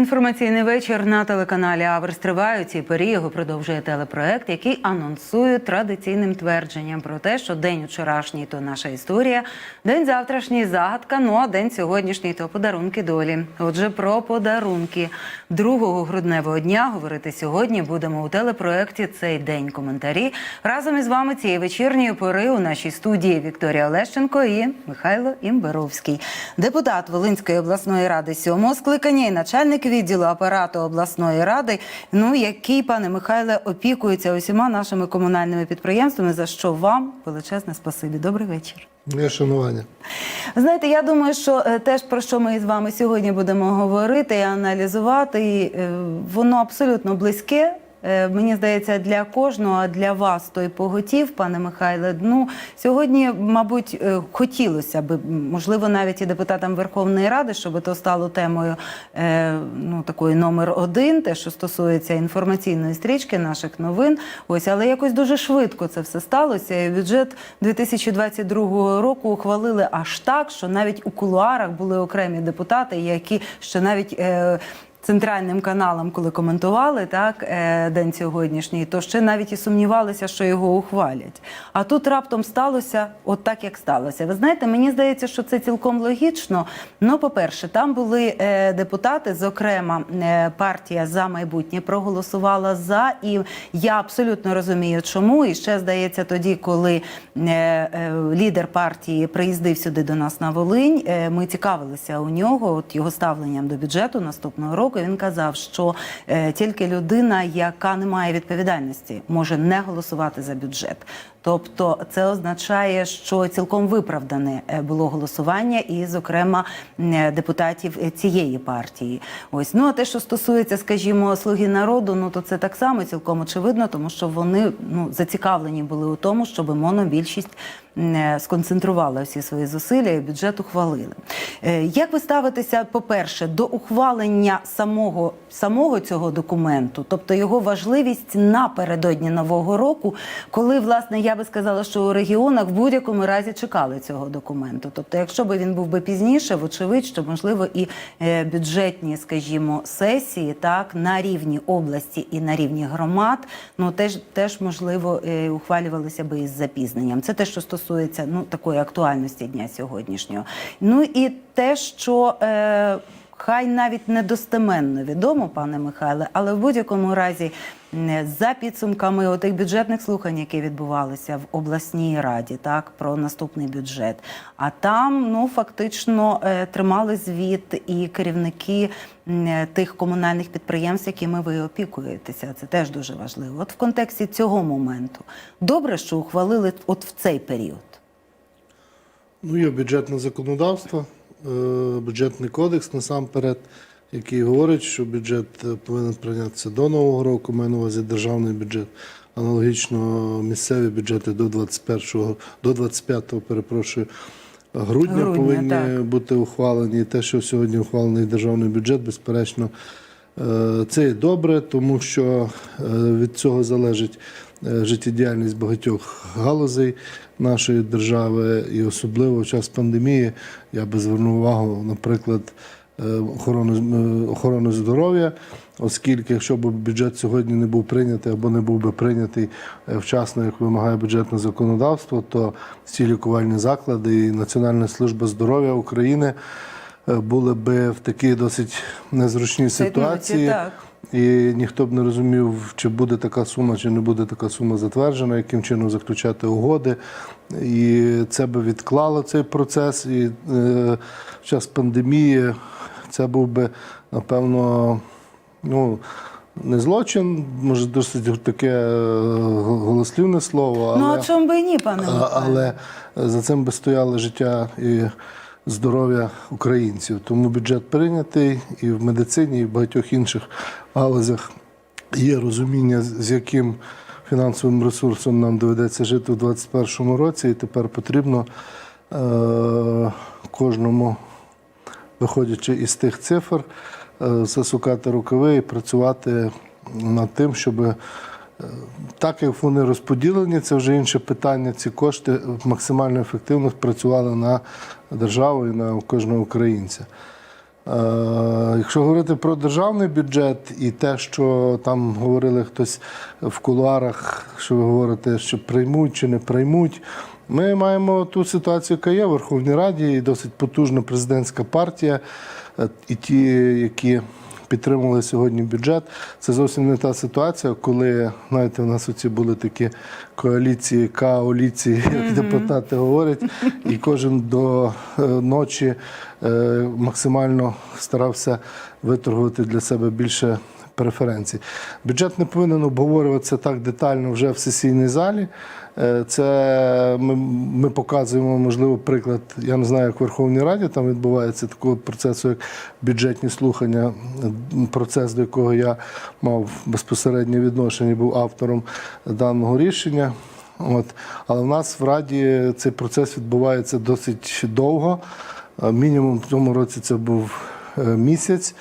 Інформаційний вечір на телеканалі Аверс триває. У цій його продовжує телепроект, який анонсує традиційним твердженням про те, що день вчорашній то наша історія, день завтрашній загадка. Ну а день сьогоднішній то подарунки долі. Отже, про подарунки другого грудневого дня говорити сьогодні будемо у телепроекті цей день коментарі. Разом із вами цієї вечірньої пори у нашій студії Вікторія Олещенко і Михайло Імберовський, депутат Волинської обласної ради сьомого скликання і начальник відділу апарату обласної ради. Ну який, пане Михайле, опікується усіма нашими комунальними підприємствами. За що вам величезне спасибі. Добрий вечір. Моє шанування. Знаєте, я думаю, що е, теж про що ми з вами сьогодні будемо говорити і аналізувати, е, воно абсолютно близьке. Е, Мені здається, для кожного, для вас той поготів, пане Михайле. Ну сьогодні, мабуть, е, хотілося б, можливо, навіть і депутатам Верховної Ради, щоб то стало темою е, ну такої номер один, те, що стосується інформаційної стрічки наших новин. Ось, але якось дуже швидко це все сталося. І бюджет 2022 року ухвалили аж так, що навіть у кулуарах були окремі депутати, які ще навіть. Центральним каналам, коли коментували так е, день сьогоднішній, то ще навіть і сумнівалися, що його ухвалять. А тут раптом сталося от так, як сталося. Ви знаєте, мені здається, що це цілком логічно. Ну, по-перше, там були е, депутати, зокрема, е, партія за майбутнє проголосувала за, і я абсолютно розумію, чому. І ще здається, тоді, коли лідер партії приїздив сюди до нас на Волинь, ми цікавилися у нього, от його ставленням до бюджету наступного року. Він казав, що е, тільки людина, яка не має відповідальності, може не голосувати за бюджет. Тобто це означає, що цілком виправдане е, було голосування, і, зокрема, е, депутатів цієї партії. Ось ну а те, що стосується, скажімо, слуги народу, ну то це так само цілком очевидно, тому що вони ну зацікавлені були у тому, щоб монобільшість сконцентрувала всі свої зусилля і бюджет ухвалили. Е, Як ви ставитеся, по-перше, до ухвалення самого, самого цього документу, тобто його важливість напередодні нового року, коли власне я би сказала, що у регіонах в будь-якому разі чекали цього документу. Тобто, якщо би він був би пізніше, вочевидь, що можливо і е, бюджетні, скажімо, сесії, так на рівні області і на рівні громад, ну теж теж можливо е, ухвалювалися би із запізненням. Це те, що стосується ну такої актуальності дня сьогоднішнього. Ну і те, що е, хай навіть недостеменно відомо, пане Михайле, але в будь-якому разі. За підсумками отих бюджетних слухань, які відбувалися в обласній раді, так про наступний бюджет. А там ну фактично е, тримали звіт і керівники тих комунальних підприємств, якими ви опікуєтеся. Це теж дуже важливо. От в контексті цього моменту добре, що ухвалили от в цей період. Ну, є бюджетне законодавство, бюджетний кодекс насамперед, який говорить, що бюджет е, повинен прийнятися до Нового року, маю на увазі державний бюджет. Аналогічно місцеві бюджети до 21, до 25, перепрошую, грудня, Грудня, повинні так. бути ухвалені. І те, що сьогодні ухвалений державний бюджет, безперечно, е, це є добре, тому що е, від цього залежить е, життєдіяльність багатьох галузей нашої держави, і особливо в час пандемії я би звернув увагу, наприклад, е, охорону, е, охорону здоров'я, оскільки якщо б бюджет сьогодні не був прийнятий або не був би прийнятий е, вчасно, як вимагає бюджетне законодавство, то всі лікувальні заклади і Національна служба здоров'я України е, були би в такій досить незручній ситуації. так. І ніхто б не розумів, чи буде така сума, чи не буде така сума затверджена, яким чином заключати угоди. І це би відклало цей процес. І е, в час пандемії це був би, напевно, ну, не злочин, може, досить таке е, голослівне слово, але, Ну а чому би і ні, пане але за цим би стояло життя і здоров'я українців. Тому бюджет прийнятий і в медицині, і в багатьох інших галузях є розуміння, з яким фінансовим ресурсом нам доведеться жити у 2021 році, і тепер потрібно е- кожному, виходячи із тих цифр, е, засукати рукави і працювати над тим, щоб так як вони розподілені, це вже інше питання. Ці кошти максимально ефективно працювали на державу і на кожного українця. Е, Якщо говорити про державний бюджет і те, що там говорили хтось в кулуарах, що ви говорите, що приймуть чи не приймуть, ми маємо ту ситуацію, яка є в Верховній Раді, і досить потужна президентська партія, е, і ті, які підтримували сьогодні бюджет. Це зовсім не та ситуація, коли знаєте, у нас оці були такі коаліції, каоліції, як депутати говорять, і кожен до е, ночі е, максимально старався виторгувати для себе більше преференцій. Бюджет не повинен обговорюватися так детально вже в сесійній залі. Е, Це ми, ми показуємо, можливо, приклад. Я не знаю, як в Верховній Раді там відбувається такого процесу, як бюджетні слухання, процес, до якого я мав безпосереднє відношення, був автором даного рішення. От. Але в нас в Раді цей процес відбувається досить довго. Е, Мінімум в цьому році це був е, місяць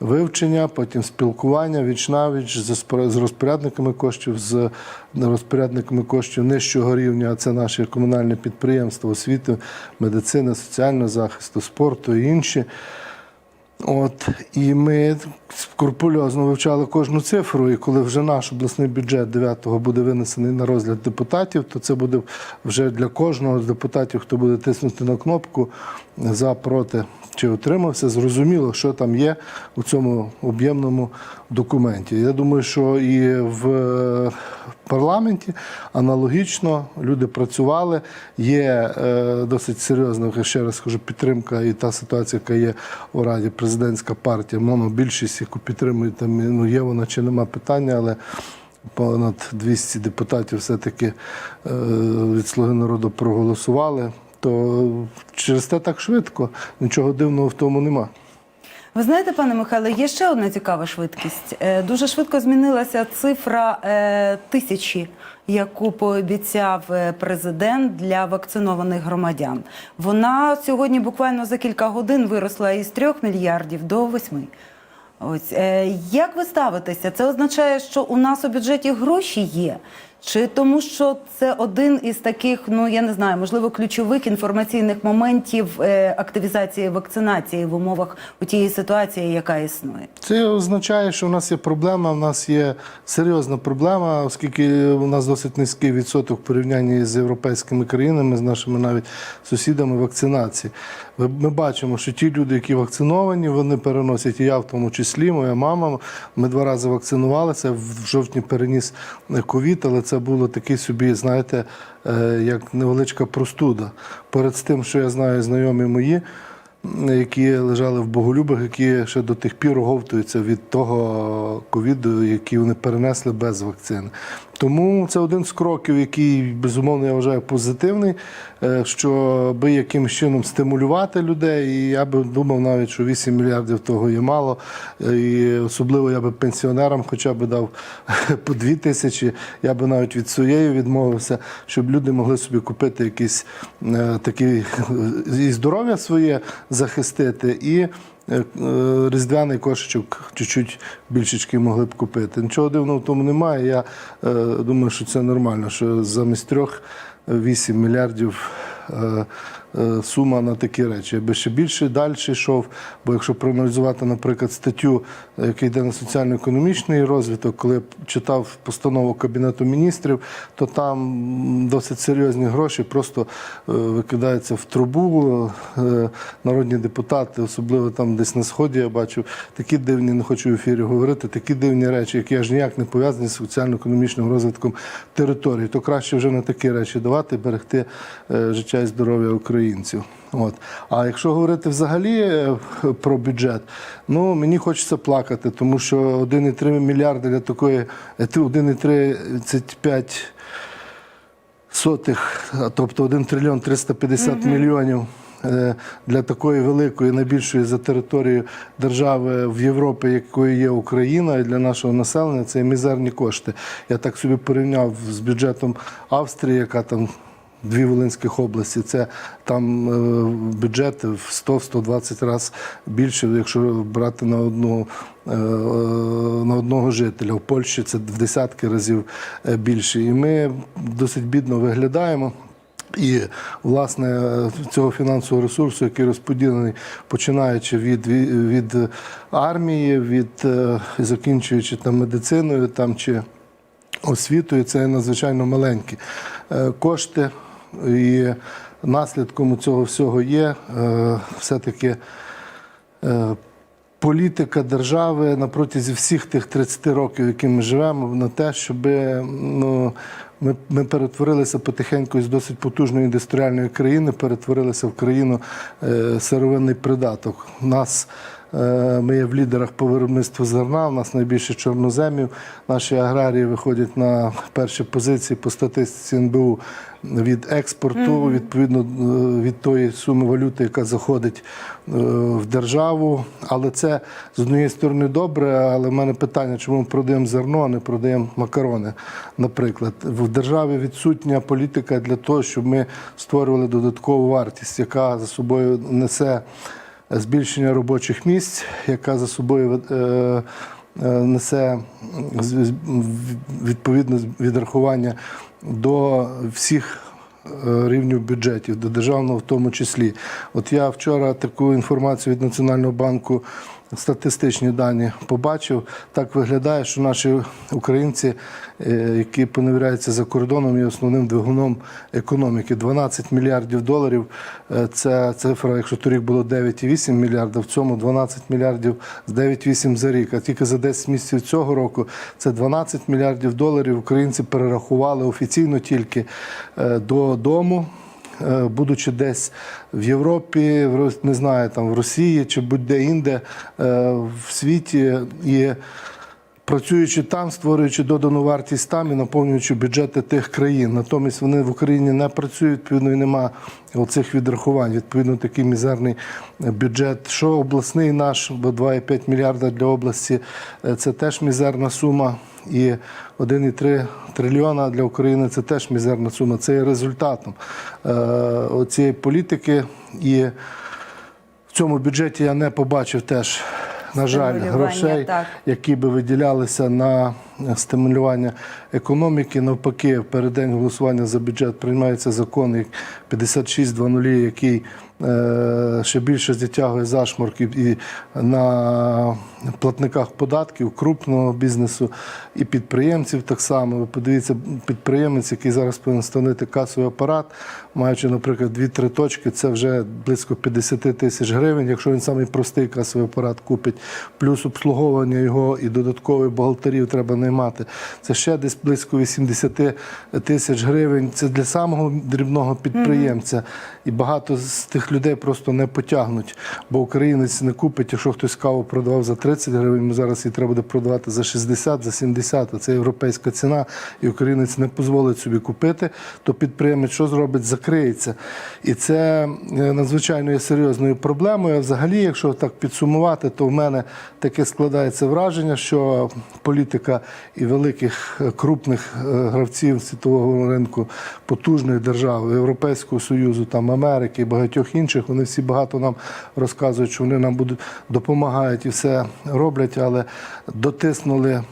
вивчення, потім спілкування віч навіч з розпорядниками коштів, з розпорядниками коштів нижчого рівня. А це наші комунальні підприємства, освіти, медицини, соціального захисту, спорту і інші. От і ми скрупульозно вивчали кожну цифру. І коли вже наш обласний бюджет 9-го буде винесений на розгляд депутатів, то це буде вже для кожного з депутатів, хто буде тиснути на кнопку за проти чи утримався, зрозуміло, що там є у цьому об'ємному документі. Я думаю, що і в парламенті аналогічно люди працювали. Є е, досить серйозна, ще раз скажу, підтримка і та ситуація, яка є у Раді, президентська партія, монобільшість, яку підтримує там, ну є вона чи нема питання, але. Понад 200 депутатів все-таки е, від Слуги народу проголосували. То через те так швидко. Нічого дивного в тому нема. Ви знаєте, пане Михайло, є ще одна цікава швидкість. Е, Дуже швидко змінилася цифра е, тисячі, яку пообіцяв е, президент для вакцинованих громадян. Вона сьогодні буквально за кілька годин виросла із 3 мільярдів до 8. Ось як ви ставитеся? Це означає, що у нас у бюджеті гроші є. Чи тому, що це один із таких, ну я не знаю, можливо, ключових інформаційних моментів е, активізації вакцинації в умовах у тієї ситуації, яка існує? Це означає, що в нас є проблема, в нас є серйозна проблема, оскільки у нас досить низький відсоток в порівнянні з європейськими країнами, з нашими навіть сусідами вакцинації. Ми бачимо, що ті люди, які вакциновані, вони переносять і я в тому числі, моя мама. Ми два рази вакцинувалися. В жовтні переніс ковід, але це було такий собі, знаєте, е, як невеличка простуда. Перед тим, що я знаю, знайомі мої які лежали в боголюбах, які ще до тих пір оговтуються від того ковіду, який вони перенесли без вакцини. Тому це один з кроків, який безумовно я вважаю позитивний, е, щоб якимось чином стимулювати людей. І я би думав навіть, що 8 мільярдів того є мало. Е, І особливо я би пенсіонерам хоча б дав по 2 тисячі. Я би навіть від своєї відмовився, щоб люди могли собі купити якісь е, такі і здоров'я своє захистити, і різдвяний кошечок чуть-чуть більшечки могли б купити. Нічого дивного в тому немає. Я е, думаю, що це нормально, що замість трьох 8 мільярдів. Е, Сума на такі речі. Я би ще більше далі йшов. Бо якщо проаналізувати, наприклад, статтю, е, яка йде на соціально-економічний розвиток, коли я читав постанову Кабінету міністрів, то там досить серйозні гроші просто е, викидаються в трубу. Народні депутати, особливо там десь на сході, я бачу такі дивні, не хочу в ефірі говорити, такі дивні речі, які аж ніяк не пов'язані з соціально-економічним розвитком території. То краще вже на такі речі давати, берегти життя і здоров'я українців. От. А якщо говорити взагалі е, про бюджет, ну мені хочеться плакати, тому що 1,3 мільярди для такої е, 1,35 сотих, тобто 1 трильйон 350 мільйонів е, для такої великої, найбільшої за територією держави в Європі, якою є Україна, і для нашого населення це мізерні кошти. Я так собі порівняв з бюджетом Австрії, яка там. Дві Волинських області, це там е, бюджет в 100-120 разів більше, якщо брати на одну е, на одного жителя. В Польщі це в десятки разів е, більше. І ми досить бідно виглядаємо. І власне цього фінансового ресурсу, який розподілений, починаючи від, від, від армії, від е, закінчуючи там медициною там чи освітою, це надзвичайно маленькі е, кошти. І наслідком цього всього є е, все-таки е, політика держави на протязі всіх тих 30 років, які ми живемо, на те, щоб ну, ми, ми перетворилися потихеньку з досить потужної індустріальної країни, перетворилися в країну сировинний придаток. У нас ми є в лідерах по виробництву зерна, у нас найбільше чорноземів. Наші аграрії виходять на перші позиції по статистиці НБУ від експорту, відповідно е, від тої суми валюти, яка заходить е, в державу. Але це з однієї сторони добре. Але в мене питання, чому ми продаємо зерно, а не продаємо макарони. Наприклад, в державі відсутня політика для того, щоб ми створювали додаткову вартість, яка за собою несе збільшення робочих місць, яка за собою е, е, несе відповідне відрахування до всіх е, рівнів бюджетів, до державного в тому числі. От я вчора таку інформацію від Національного банку. Статистичні дані побачив, так виглядає, що наші українці, е, які поневіряються за кордоном, є основним двигуном економіки. 12 мільярдів доларів е, це цифра, якщо торік було 9,8 мільярдів, в цьому 12 мільярдів з 9,8 за рік. А тільки за 10 місяців цього року це 12 мільярдів доларів. Українці перерахували офіційно тільки е, додому. Е, будучи десь в Європі, не знаю, там в Росії чи будь-де інде е, в світі і працюючи там, створюючи додану вартість там і наповнюючи бюджети тих країн. Натомість вони в Україні не працюють, відповідно, і нема оцих відрахувань. Відповідно, такий мізерний бюджет. Що обласний наш, бо 2,5 мільярда для області е, це теж мізерна сума. І 1,3 трильйона для України це теж мізерна сума. Це є результатом е, цієї політики. І в цьому бюджеті я не побачив теж, на жаль, грошей, так. які би виділялися на стимулювання економіки. Навпаки, в переддень голосування за бюджет приймається закон як 56.00, який е, ще більше затягує зашморків і на платниках податків крупного бізнесу і підприємців так само. Ви подивіться, підприємець, який зараз повинен встановити касовий апарат, маючи, наприклад, 2-3 точки, це вже близько 50 тисяч гривень. Якщо він самий простий касовий апарат купить, плюс обслуговування його і додаткових бухгалтерів треба наймати. Це ще десь близько 80 тисяч гривень. Це для самого дрібного підприємця. І багато з тих людей просто не потягнуть, бо українець не купить, якщо хтось каву продавав за 30 гривень, йому зараз її треба буде продавати за 60, за 70, а це європейська ціна, і українець не дозволить собі купити, то підприємець що зробить? Закриється. І це е, надзвичайно є серйозною проблемою. А взагалі, якщо так підсумувати, то в мене таке складається враження, що політика і великих е, крупних е, гравців світового ринку, потужних держав, Європейського Союзу, там Америки і багатьох інших, вони всі багато нам розказують, що вони нам будуть допомагають і все роблять, але дотиснули,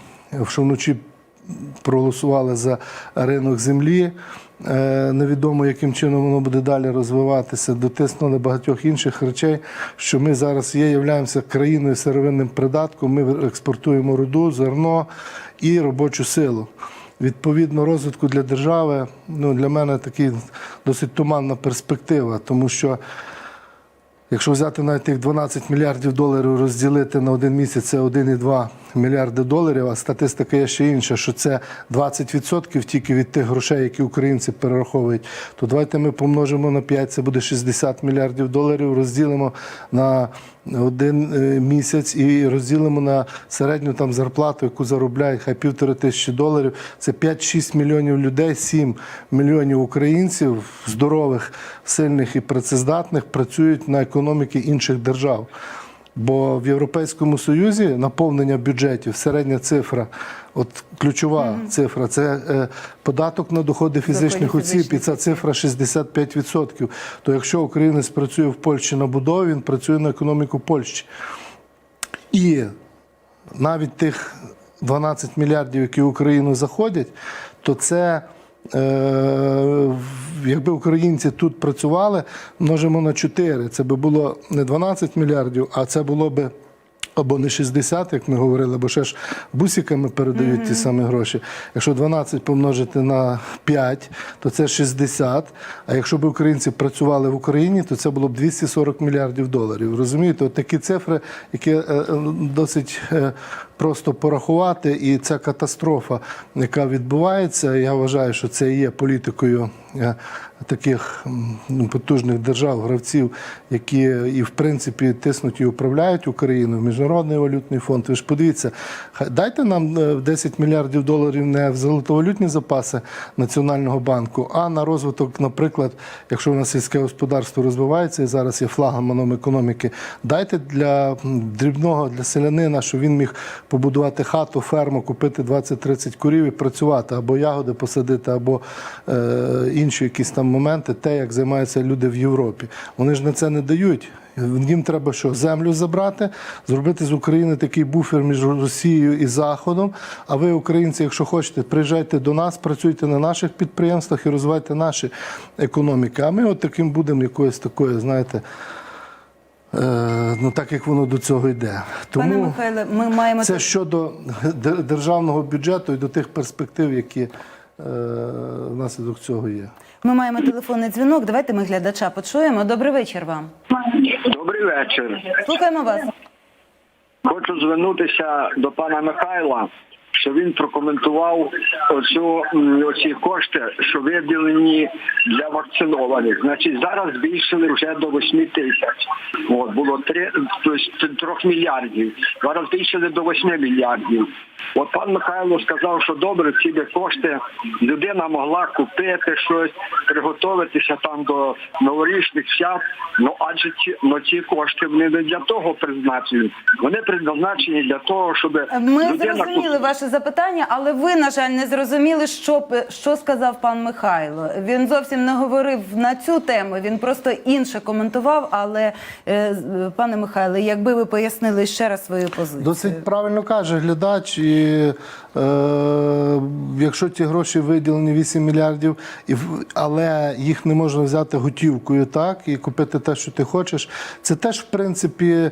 що вночі проголосували за ринок землі. Е, Невідомо, яким чином воно буде далі розвиватися, дотиснули багатьох інших речей, що ми зараз є, являємося країною сировинним придатком. Ми експортуємо руду, зерно і робочу силу. Відповідно, розвитку для держави ну, для мене такий досить туманна перспектива, тому що Якщо взяти навіть тих 12 мільярдів доларів розділити на один місяць, це 1,2 мільярди доларів, а статистика є ще інша, що це 20% тільки від тих грошей, які українці перераховують, то давайте ми помножимо на 5, це буде 60 мільярдів доларів, розділимо на один е, місяць і розділимо на середню там зарплату, яку заробляють хай півтори тисячі доларів. Це 5-6 мільйонів людей, 7 мільйонів українців здорових, сильних і працездатних працюють на економіки інших держав. Бо в Європейському Союзі наповнення бюджетів, середня цифра, от ключова цифра це е, податок на доходи фізичних Доходи осіб, і ця цифра 65%. То якщо українець працює в Польщі на будові, він працює на економіку Польщі. І навіть тих 12 мільярдів, які в Україну заходять, то це, якби українці тут працювали, множимо на 4. Це би було не 12 мільярдів, а це було би. Або не 60, як ми говорили, бо ще ж бусиками передають ті самі гроші. Якщо 12 помножити на 5, то це 60. А якщо б українці працювали в Україні, то це було б 240 мільярдів доларів. Розумієте, от такі цифри, які е, е, досить е, просто порахувати, і ця катастрофа, яка відбувається, я вважаю, що це і є політикою таких ну, потужних держав, гравців, які і в принципі тиснуть і управляють Україну, Міжнародний валютний фонд. Ви ж подивіться, дайте нам е, 10 мільярдів доларів не в золотовалютні запаси Національного банку, а на розвиток, наприклад, якщо у нас сільське господарство розвивається і зараз є флагманом економіки, дайте для дрібного для селянина, щоб він міг побудувати хату, ферму, купити 20-30 курів і працювати, або ягоди посадити, або е, інші якісь там моменти, те, як займаються люди в Європі. Вони ж на це не дають. Їм треба що землю забрати, зробити з України такий буфер між Росією і Заходом. А ви, українці, якщо хочете, приїжджайте до нас, працюйте на наших підприємствах і розвивайте наші економіки. А ми от таким будемо якоюсь такою, знаєте, е, ну так як воно до цього йде. Пане Михайле, ми маємо це щодо державного бюджету і до тих перспектив, які внаслідок цього є. ми маємо телефонний дзвінок. Давайте ми глядача почуємо. Добрий вечір вам. Добрий вечір. Слухаємо вас. Хочу звернутися до пана Михайла, що він прокоментував оцю, оці кошти, що виділені для вакцинованих. Значить, зараз збільшили вже до 8 тисяч. От, було 3, тобто 3 мільярдів. Зараз збільшили до 8 мільярдів. От пан Михайло сказав, що добре, ці кошти людина могла купити щось, приготуватися там до новорічних свят. Ну адже ці, ну, ці кошти вони не для того призначені. Вони призначені для того, щоб Ми людина зрозуміли ваше запитання, але ви, на жаль, не зрозуміли, що, що сказав пан Михайло. Він зовсім не говорив на цю тему, він просто інше коментував. Але, е, пане Михайле, якби ви пояснили ще раз свою позицію. Досить правильно каже глядач. І, е, якщо ті гроші виділені 8 мільярдів, але їх не можна взяти готівкою, так, і купити те, що ти хочеш, це теж, в принципі,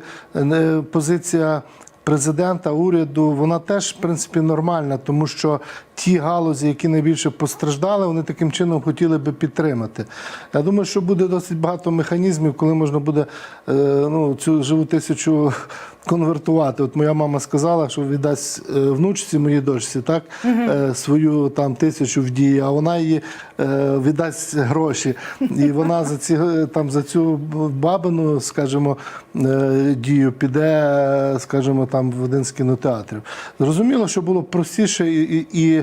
позиція. Президента, уряду, вона теж в принципі нормальна, тому що ті галузі, які найбільше постраждали, вони таким чином хотіли би підтримати. Я думаю, що буде досить багато механізмів, коли можна буде е, ну, цю живу тисячу конвертувати. От моя мама сказала, що віддасть е, внучці моїй дочці, так е, свою там тисячу в дії, а вона її віддасть гроші. І вона за ці там за цю бабину, скажімо, дію піде, скажімо, там в один з кінотеатрів. Зрозуміло, що було простіше і, і,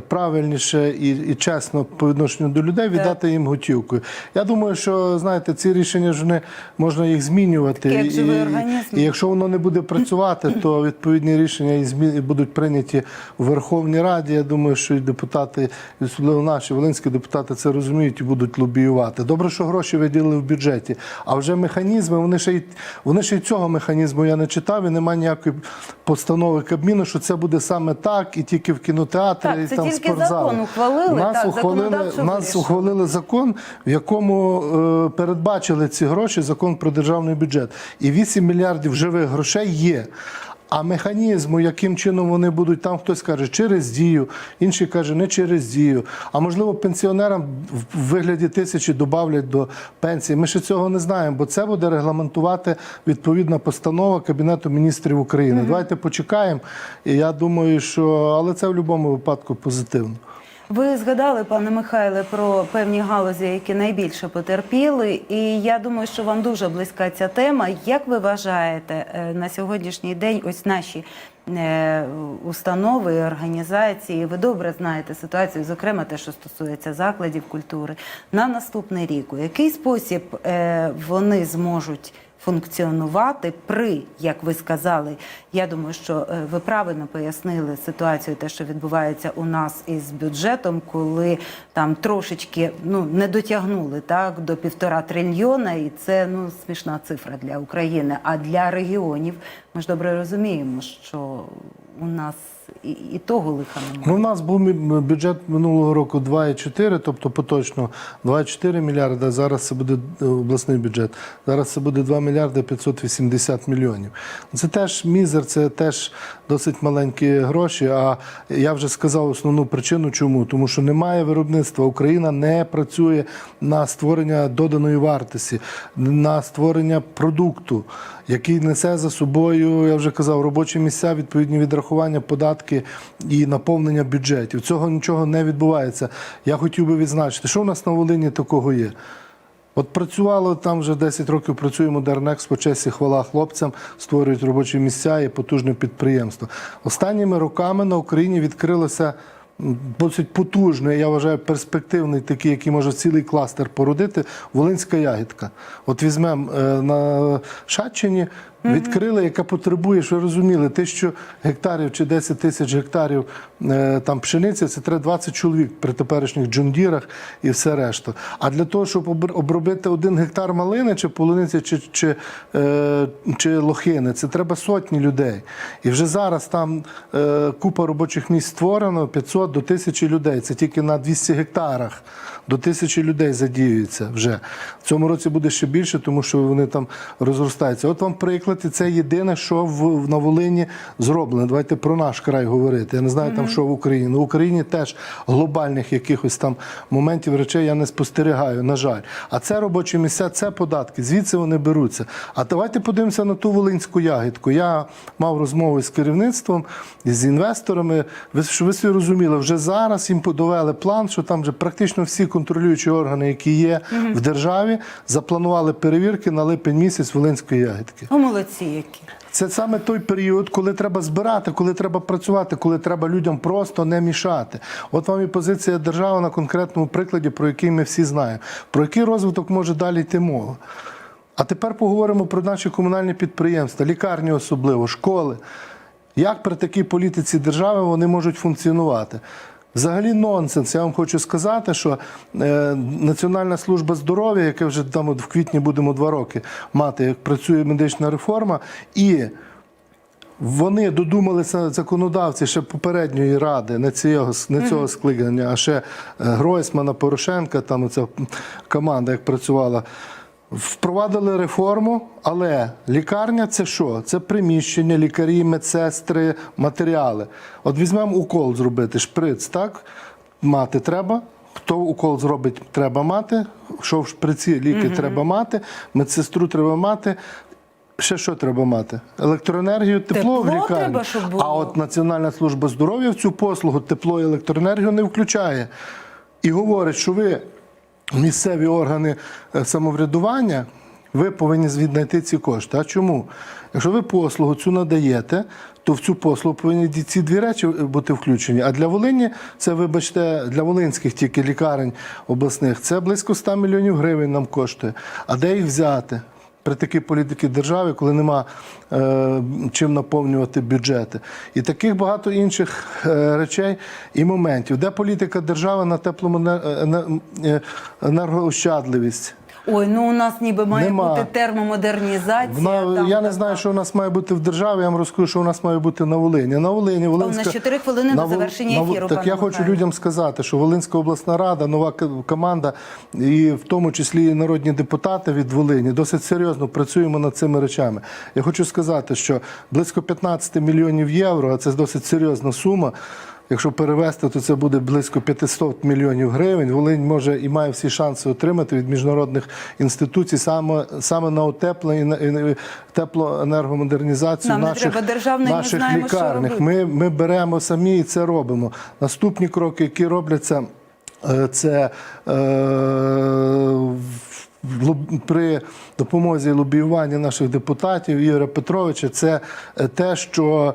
правильніше, і, і чесно по відношенню до людей віддати їм готівкою. Я думаю, що знаєте, ці рішення ж вони можна їх змінювати. Таке, як І- живий і- і якщо воно не буде працювати, то відповідні рішення і змі- будуть прийняті у Верховній Раді. Я думаю, що і депутати, особливо наші волинські депутати, це розуміють і будуть лобіювати. Добре, що гроші виділили в бюджеті. А вже механізми, вони ще й вони ще й цього механізму я не читав, і немає ніякої постанови Кабміну, що це буде саме так, і тільки в кінотеатрі, Так, і це там тільки спортзали. закон ухвалили, Нас так, ухвалили, нас ухвалили закон, в якому е, передбачили ці гроші, закон про державний бюджет. І 8 мільярдів живих грошей є. А механізму, яким чином вони будуть, там хтось каже через дію, інший каже не через дію. А можливо, пенсіонерам в вигляді тисячі додавлять до пенсії. Ми ще цього не знаємо, бо це буде регламентувати відповідна постанова Кабінету міністрів України. Давайте почекаємо. І я думаю, що але це в будь-якому випадку позитивно. Ви згадали, пане Михайле, про певні галузі, які найбільше потерпіли, і я думаю, що вам дуже близька ця тема. Як ви вважаєте е, на сьогоднішній день, ось наші е, установи, організації, ви добре знаєте ситуацію, зокрема те, що стосується закладів культури, на наступний рік, у який спосіб е, вони зможуть функціонувати при, як ви сказали, я думаю, що е, ви правильно пояснили ситуацію, те, що відбувається у нас із бюджетом, коли там трошечки ну не дотягнули так до півтора трильйона, і це ну смішна цифра для України. А для регіонів ми ж добре розуміємо, що у нас і, і того лиха немає. Ну, у нас був бюджет минулого року 2,4, тобто поточно 2,4 мільярда. Зараз це буде е, обласний бюджет. Зараз це буде 2 мільярди 580 мільйонів. Це теж мізер, це теж досить маленькі гроші. А я вже сказав основну причину, чому тому, що немає виробництва. Україна не працює на створення доданої вартості, на створення продукту, який несе за собою, я вже казав, робочі місця, відповідні відрахування, податки і наповнення бюджетів. Цього нічого не відбувається. Я хотів би відзначити, що в нас на Волині такого є. От працювало там вже 10 років працює Модернекс, по честі хвала хлопцям, створюють робочі місця і потужне підприємство. Останніми роками на Україні відкрилося досить потужний, я вважаю, перспективний такий, який може цілий кластер породити, Волинська ягідка. От візьмемо е, на Шатчині, відкрили, яка потребує, що розуміли, тисячу гектарів чи 10 тисяч гектарів е, там пшениці, це треба 20 чоловік при теперішніх джундірах і все решта. А для того, щоб обробити один гектар малини, чи полуниці, чи, чи, е, чи лохини, це треба сотні людей. І вже зараз там е, купа робочих місць створено 500 до 1000 людей. Це тільки на 200 гектарах. До тисячі людей задіюється вже. В цьому році буде ще більше, тому що вони там розростаються. От вам приклад, і це єдине, що в, на Волині зроблено. Давайте про наш край говорити. Я не знаю там, що в Україні. В Україні теж глобальних якихось там моментів речей я не спостерігаю, на жаль. А це робочі місця, це податки. Звідси вони беруться. А давайте подивимося на ту волинську ягідку. Я мав розмови з керівництвом, з інвесторами. Ви що ви собі розуміли, вже зараз їм довели план, що там вже практично всі контролюючі органи, які є в державі, запланували перевірки на липень місяць волинської ягідки. Молодці які. Це саме той період, коли треба збирати, коли треба працювати, коли треба людям просто не мішати. От вам і позиція держави на конкретному прикладі, про який ми всі знаємо. Про який розвиток може далі йти мова. А тепер поговоримо про наші комунальні підприємства, лікарні особливо, школи. Як при такій політиці держави вони можуть функціонувати? Взагалі нонсенс. Я вам хочу сказати, що е, Національна служба здоров'я, яке вже там в квітні будемо два роки мати, як працює медична реформа, і вони додумалися законодавці ще попередньої ради, не цього, не цього скликання, а ще е, Гройсмана, Порошенка, там ця команда, як працювала. Впровадили реформу, але лікарня це що? Це приміщення, лікарі, медсестри, матеріали. От візьмемо укол зробити, шприц, так? Мати треба. Хто укол зробить, треба мати. Що в шприці ліки треба мати, медсестру треба мати. Ще що треба мати? Електроенергію, тепло, в лікарні. треба, щоб було. А от Національна служба здоров'я в цю послугу тепло і електроенергію не включає. І говорить, що ви, місцеві органи е, самоврядування, ви повинні віднайти ці кошти. А чому? Якщо ви послугу цю надаєте, то в цю послугу повинні ці дві речі е, бути включені. А для Волині це, вибачте, для волинських тільки лікарень обласних це близько 100 мільйонів гривень нам коштує. А де їх взяти? При такій політиці держави, коли нема е, чим наповнювати бюджети, і таких багато інших е, речей і моментів, де політика держави на теплоенергоощадливість. Ой, ну у нас ніби має Нема. бути термомодернізація. Вона, там, я не там, знаю, там. що у нас має бути в державі. Я вам розкажу, що у нас має бути на Волині. На Волині Волинська... нас чотири хвилини до Вол- завершення Вол- ефіру, Так пане я хочу Михайло. людям сказати, що Волинська обласна рада, нова команда, і в тому числі і народні депутати від Волині, досить серйозно працюємо над цими речами. Я хочу сказати, що близько 15 мільйонів євро, а це досить серйозна сума. Якщо перевести, то це буде близько 500 мільйонів гривень. Волинь може і має всі шанси отримати від міжнародних інституцій саме, саме на утеплення і теплоенергомодернізацію Нам наших, треба державної, наших знаємо, лікарнях. Ми, ми беремо самі і це робимо. Наступні кроки, які робляться, е, це е, при допомозі лобіювання наших депутатів Ігоря Петровича, це те, що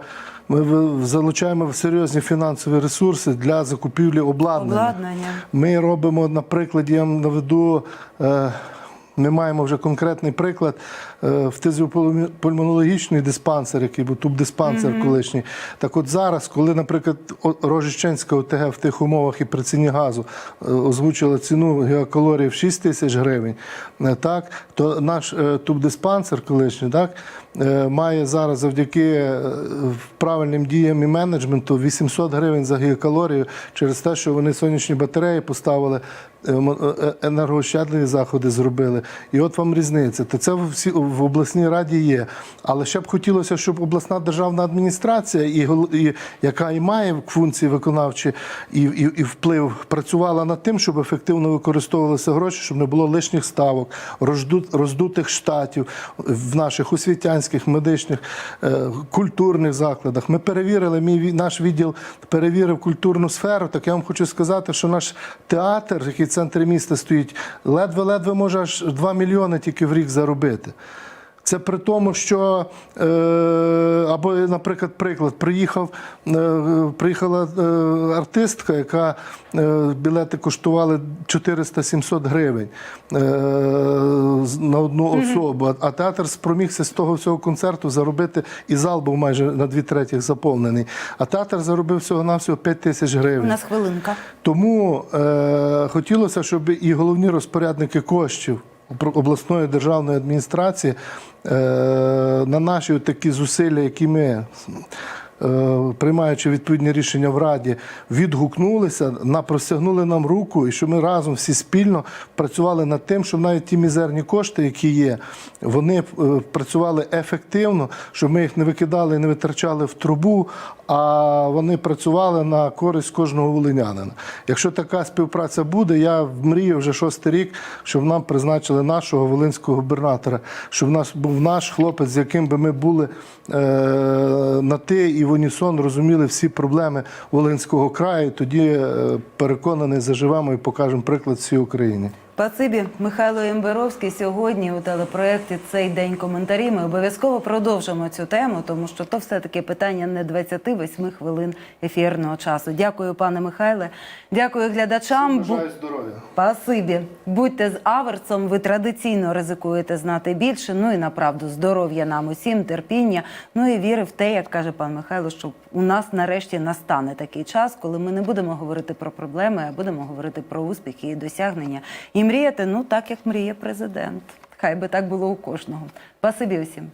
ми залучаємо серйозні фінансові ресурси для закупівлі обладнання. Обладнання. Ми робимо, на прикладі, я вам наведу е, Ми маємо вже конкретний приклад е, фтизіопульмонологічний диспансер, який був тубдиспансер колишній. Так от зараз, коли, наприклад, Рожищенська ОТГ в тих умовах і при ціні газу е, озвучила ціну геокалорії в 6 тисяч гривень, е, так, то наш тубдиспансер колишній так, має зараз завдяки правильним діям і менеджменту 800 гривень за гігакалорію через те, що вони сонячні батареї поставили, енергоощадливі заходи зробили. І от вам різниця. То це всі, в обласній раді є. Але ще б хотілося, щоб обласна державна адміністрація, і, і, яка і має функції виконавчі і, і, і вплив, працювала над тим, щоб ефективно використовувалися гроші, щоб не було лишніх ставок, роздут, роздутих штатів в наших освітянських, медичних, е, культурних закладах. Ми перевірили, мій наш відділ перевірив культурну сферу. Так я вам хочу сказати, що наш театр, який в центрі міста стоїть, ледве-ледве може аж 2 мільйони тільки в рік заробити. Це при тому, що е, або, наприклад, приклад, приїхав, е, приїхала е, артистка, яка білети коштували 400-700 гривень на одну особу. А, театр спромігся з того всього концерту заробити, і зал був майже на дві третіх заповнений. А театр заробив всього-навсього 5 тисяч У нас хвилинка. Тому е, хотілося, щоб і головні розпорядники коштів обласної державної адміністрації е, на наші такі зусилля, які ми. Е, Приймаючи відповідні рішення в Раді, відгукнулися, на простягнули нам руку, і що ми разом всі спільно працювали над тим, щоб навіть ті мізерні кошти, які є, вони е, працювали ефективно, щоб ми їх не викидали і не витрачали в трубу, а вони працювали на користь кожного волинянина. Якщо така співпраця буде, я мрію вже шостий рік, щоб нам призначили нашого волинського губернатора, щоб в нас був наш хлопець, з яким би ми були е, на ти і в унісон розуміли всі проблеми Волинського краю. Тоді е, переконаний, заживемо і покажемо приклад всій Україні. Спасибі, Михайло Імберовський сьогодні у телепроєкті Цей день коментарі. Ми обов'язково продовжимо цю тему, тому що то все-таки питання не 28 хвилин ефірного часу. Дякую, пане Михайле. Дякую глядачам. Бу- здоров'я. Спасибі. Будьте з Аверцом. Ви традиційно ризикуєте знати більше. Ну і направду здоров'я нам усім, терпіння. Ну і віри в те, як каже пан Михайло, що у нас нарешті настане такий час, коли ми не будемо говорити про проблеми, а будемо говорити про успіхи і досягнення. І мріяти, ну так як мріє президент. Хай би так було у кожного. Спасибі усім.